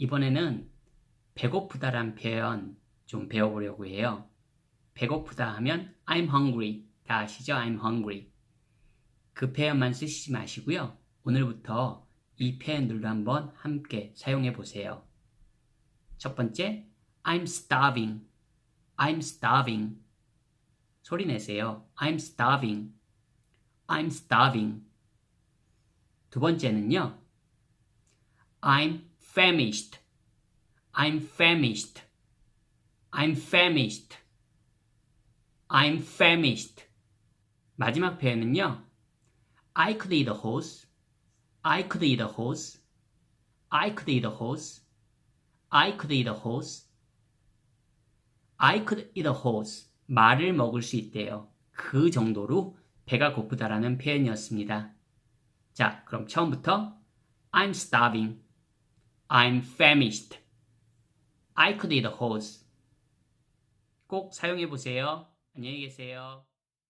이번에는 배고프다란 표현 좀 배워보려고 해요. 배고프다 하면 I'm hungry. 다 아시죠? I'm hungry. 그 표현만 쓰시지 마시고요. 오늘부터 이 표현들도 한번 함께 사용해 보세요. 첫 번째, I'm starving. I'm starving. 소리 내세요. I'm starving. I'm starving. 두 번째는요. I'm famished. I'm famished. I'm famished. I'm famished. 마지막 표현은요. I could eat a horse. I could eat a horse. I could eat a horse. I could eat a horse. I could eat a horse. 말을 먹을 수 있대요. 그 정도로 배가 고프다라는 표현이었습니다. 자, 그럼 처음부터 I'm starving. I'm famished. I could eat a horse. 꼭 사용해 보세요. 안녕히 계세요.